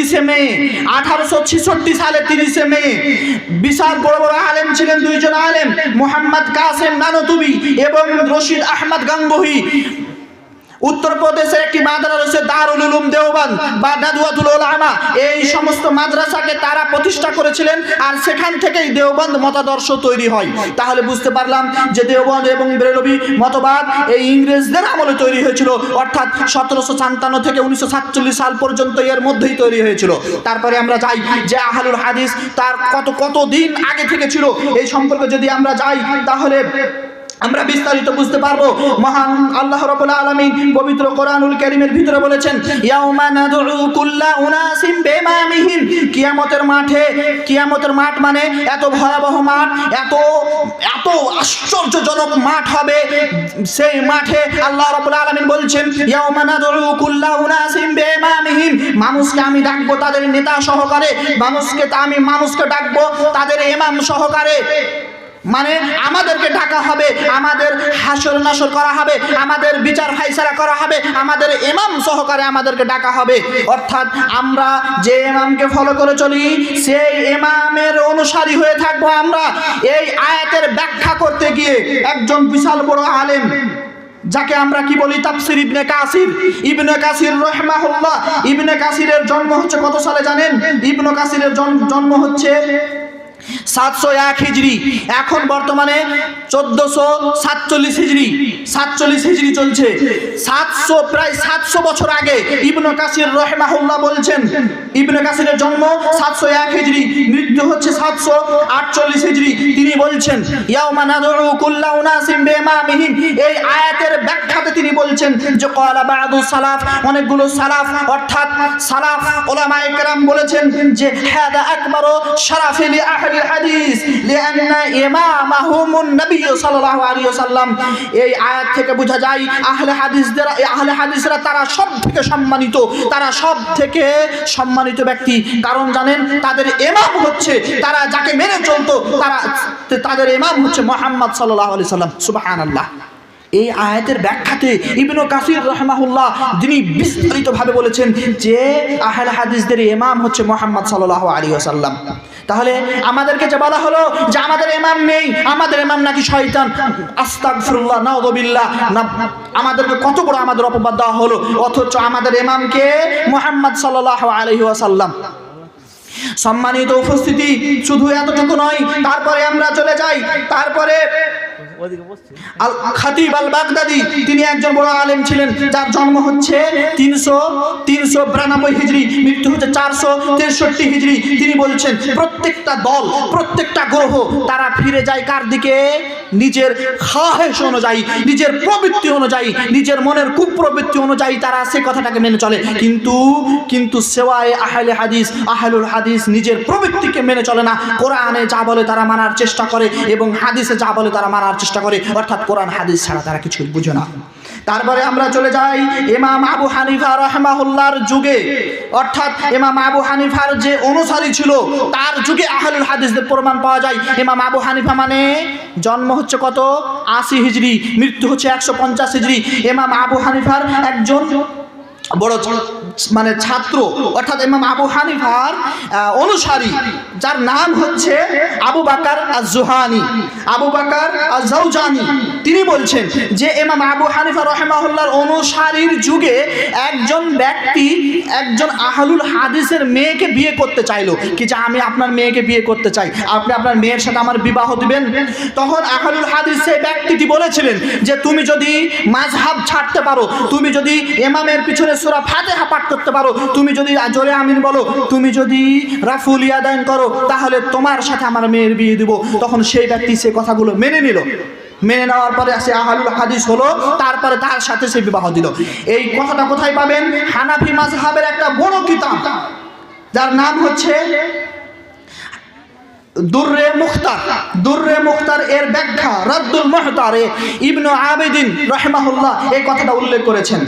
তিরিশে মে, আঠারোশো ছেষট্টি সালে তিরিশে মে, বিশাল বড় বড় আলেম ছিলেন দুইজন আলেম, মোহাম্মদ কাসেম নানতুবি এবং রশিদ আহমদ গাঙ্গুহি। উত্তরপ্রদেশের একটি মাদ্রাসা রয়েছে দারুল উলুম দেওবান বা নাদুয়াতুল ওলামা এই সমস্ত মাদ্রাসাকে তারা প্রতিষ্ঠা করেছিলেন আর সেখান থেকেই দেওবন্দ মতাদর্শ তৈরি হয়। তাহলে বুঝতে পারলাম যে দেওবন্দ এবং বেরলবি মতবাদ এই ইংরেজদের আমলে তৈরি হয়েছিল। অর্থাৎ সতেরোশো সাতান্ন থেকে উনিশশো সাতচল্লিশ সাল পর্যন্ত এর মধ্যেই তৈরি হয়েছিল। তারপরে আমরা যাই যে আহলুল হাদিস তার কত কত দিন আগে থেকে ছিল। এই সম্পর্কে যদি আমরা যাই তাহলে আমরা বিস্তারিত বুঝতে পারব। মহান আল্লাহ রাব্বুল আলামিন পবিত্র কোরআনুল কারীমের ভিতরে বলেছেন কিয়ামতের মাঠে, কিয়ামতের মাঠ মানে এত ভয়াবহ মাঠ, এত এত আশ্চর্যজনক মাঠ হবে। সেই মাঠে আল্লাহ রাব্বুল আলামিন বলছেন মানুষকে আমি ডাকবো তাদের নেতা সহকারে, মানুষকে আমি, মানুষকে ডাকবো তাদের ইমাম সহকারে। মানে আমাদেরকে ডাকা হবে, আমাদের হাসর নাসর করা হবে, আমাদের বিচার ফাইসারা করা হবে, আমাদের ইমাম সহকারে আমাদেরকে ডাকা হবে। অর্থাৎ আমরা যে ইমামকে ফলো করে চলি, সেই ইমামের অনুসারী হয়ে থাকব আমরা। এই আয়াতের ব্যাখ্যা করতে গিয়ে একজন বিশাল বড় আলেম, যাকে আমরা কি বলি? তাফসির ইবনে কাসির। ইবনে কাসির রহমাহুল্লাহ। ইবনে কাসিরের জন্ম হচ্ছে কত সালে জানেন? ইবনে কাসিরের জন- জন্ম হচ্ছে সাতশো এক হিজড়ি। এখন বর্তমানে চোদ্দশো সাতচল্লিশ হিজড়ি। সাতচল্লিশ হিজড়ি চলছে। সাতশো, প্রায় সাতশো বছর আগে ইবনে কাসির রহমাহুল্লাহ বলছেন, ইবনে কাসিরের জন্ম সাতশো এক হিজড়ি মৃত্যু হচ্ছে সাতশো আটচল্লিশ হিজড়ি তিনি বলছেন এই আয়াতের ব্যাখ্যাতে তিনি বলছেন যে, ক্বালা বাদু সালাফ। অনেকগুলো সালাফ, অর্থাৎ সালাফ ওলামায়ে কেরাম বলেছেন যে, হাদা আকবারু শারাফি লি আহলিল হাদিস। লিআন্না ইমামাহুমুন নবী সাল্লাল্লাহু আলাইহি ওয়াসাল্লাম। এই আয়াত থেকে বোঝা যায়, আহলে হাদিসদের, আহলে হাদিসরা তারা সব থেকে সম্মানিত। তারা সব থেকে সম্মানিত ব্যক্তি। কারণ জানেন, তাদের এমাম হচ্ছে, তারা যাকে মেনে চলতো, তারা, তাদের এমাম হচ্ছে মোহাম্মদ সাল্লাহ আলি সাল্লাম সুবহানাল্লাহ। এই আয়াতের ব্যাখ্যাতে ইবনু কাসির রহমাহুল্লাহ তিনি বিস্তারিতভাবে বলেছেন যে আহলে হাদিসদের ইমাম হচ্ছে মোহাম্মদ সাল্লাল্লাহু আলাইহি ওয়াসাল্লাম। তাহলে আমাদেরকে যে বলা হলো যে আমাদের এমাম নেই, আমাদের এমাম নাকি শয়তান। আস্তাগফিরুল্লাহ, নাউযুবিল্লাহ। না, আমাদেরকে কত বড় আমাদের অপবাদ দেওয়া হলো, অথচ আমাদের এমামকে মোহাম্মদ সাল্লাল্লাহু আলাইহি ওয়াসাল্লাম। সম্মানিত উপস্থিতি শুধু এতটুকু নয়, তারপরে আমরা চলে যাই, তারপরে যার জন্ম হচ্ছে তিনশো তিনশো বিরানব্বই মৃত্যু হচ্ছে চারশো তিনি বলছেন, প্রত্যেকটা প্রত্যেকটা গ্রহ, তারা ফিরে যায় কার দিকে? নিজের নিজের প্রবৃত্তি অনুযায়ী, নিজের মনের কুপ্রবৃত্তি অনুযায়ী তারা সে কথাটাকে মেনে চলে। কিন্তু কিন্তু সেওয়ায় আহলে হাদিস, আহলুল হাদিস নিজের প্রবৃত্তিকে মেনে চলে না। কোরআনে যা বলে তারা মানার চেষ্টা করে এবং হাদিসে যা বলে তারা মানার চেষ্টা করে, অর্থাৎ কোরআন, হাদিস ছাড়া তারা কিছুই বুঝে না। তারপরে আমরা চলে যাই ইমাম আবু হানিফা রহমাহুল্লাহর যুগে। অর্থাৎ ইমাম আবু হানিফার যে অনুসারী ছিল, তার যুগে আহলুল হাদিসদের প্রমাণ পাওয়া যায়। ইমাম আবু হানিফা মানে জন্ম হচ্ছে কত? আশি হিজড়ি, মৃত্যু হচ্ছে একশো পঞ্চাশ হিজড়ি। ইমাম আবু হানিফার একজন বড় মানে ছাত্র, অর্থাৎ ইমাম আবু হানিফার অনুসারী, যার নাম হচ্ছে আবু বাকার আজ-জুহানি আবু বাকার আজ-জাউজানি তিনি বলছেন যে ইমাম আবু হানিফা রহমাহুল্লাহর অনুসারীর যুগে একজন ব্যক্তি, একজন আহলুল হাদিসের মেয়েকে বিয়ে করতে চাইলো। কি যে আমি আপনার মেয়েকে বিয়ে করতে চাই, আপনি আপনার মেয়ের সাথে আমার বিবাহ দিবেন? তখন আহলুল হাদিস সেই ব্যক্তিটি বলেছিলেন যে, তুমি যদি মাঝহাব ছাড়তে পারো, তুমি যদি এমামের পিছনে সূরা ফাতিহা পাঠ করতে পারো, তুমি যদি জোরে আমিন বলো, তুমি যদি রাফুল ইয়াদাইন করো, তাহলে তোমার সাথে আমার মেয়ের বিয়ে দিব। তখন সেই ব্যক্তি সেই কথাগুলো মেনে নিল। মেনে নেওয়ার পরে সে আহলুল হাদিস হলো, তারপরে তার সাথে সে বিবাহ দিল। এই কথাটা কোথায় পাবেন? হানাফি মাজহাবের একটা বড় কিতাব, যার নাম হচ্ছে দুর্রে মুখতার। দুর্রে মুখতার এর ব্যাখ্যা রদ্দুল মুহতারে ইবনু আবেদিন রহমাহুল্লাহ এই কথাটা উল্লেখ করেছেন।